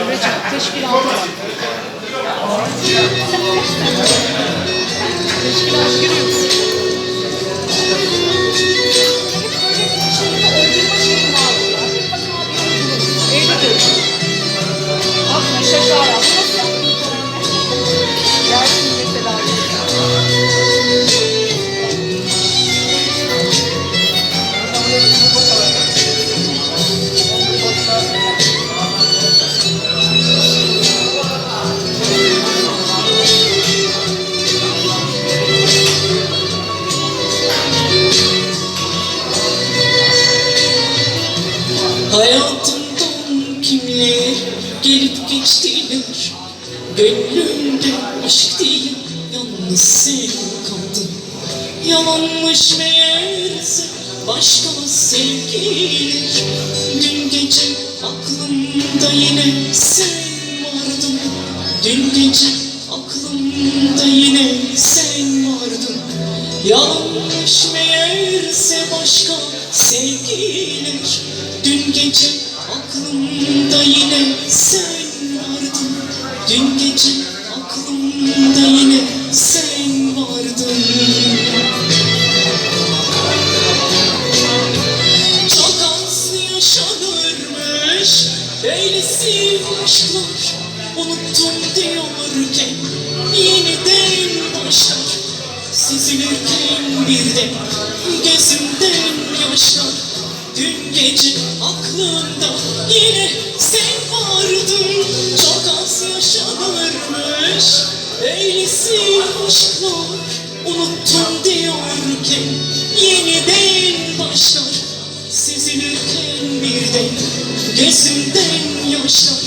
Emre'cim teşkilatı var. Teşkilat görüyor Hayatımdan kimler gelip geçtiler Gönlümde aşk değil yalnız sen kaldın Yalanmış meğerse başka sevgiler Dün gece aklımda yine sen vardın. Dün gece aklımda yine sen vardın. Yalanmış meğerse başka sevgiler Dün gece aklımda yine sen vardın. Dün gece aklımda yine sen vardın. Çok az yaşanırmış Böylesi aşklar Unuttum diyorken Yeniden başlar. Süzülürken birden Gözümden yaşlar Dün gece aklımda Yine sen vardın. Çok az yaşanırmış. Böylesi aşklar Unuttum diyorken Yeniden başlar. Süzülürken birden Gözümden yaşlar.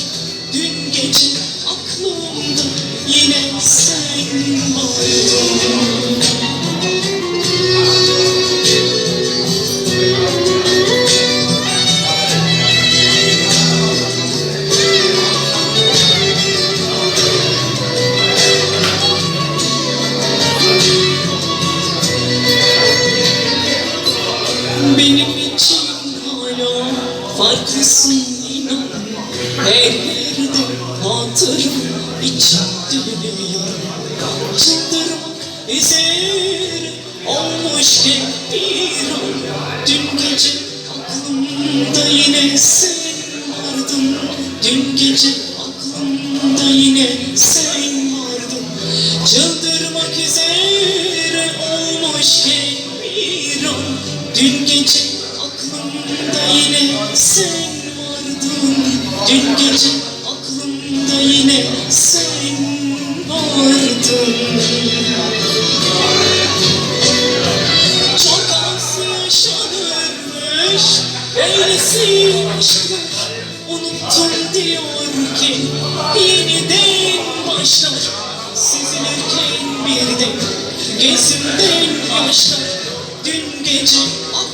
Dün gece aklımda Yine sen farklısın inan Her yerde hatırım içinde. Yaram Çıldırmak üzere olmuşken bir an. Dün gece aklımda yine sen vardın. Dün gece aklımda yine sen vardın. Çıldırmak üzere sen vardın. Dün gece aklımda yine sen vardın. Az yaşanırmış Böylesi aşklar Unuttum diyor ki Yeniden başlar Süzülürken birden Gözümden yaşlar Dün gece aklımda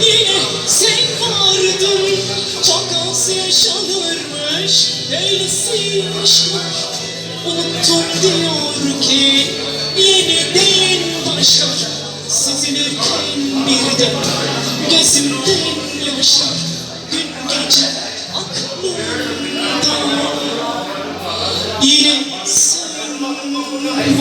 Yine sen vardın. Çok az yaşanırmış aşklar Unuttum diyor ki Yeniden başlar Süzülürken birden Gözümden yaşlar Dün gece aklımda. Yine sen vardın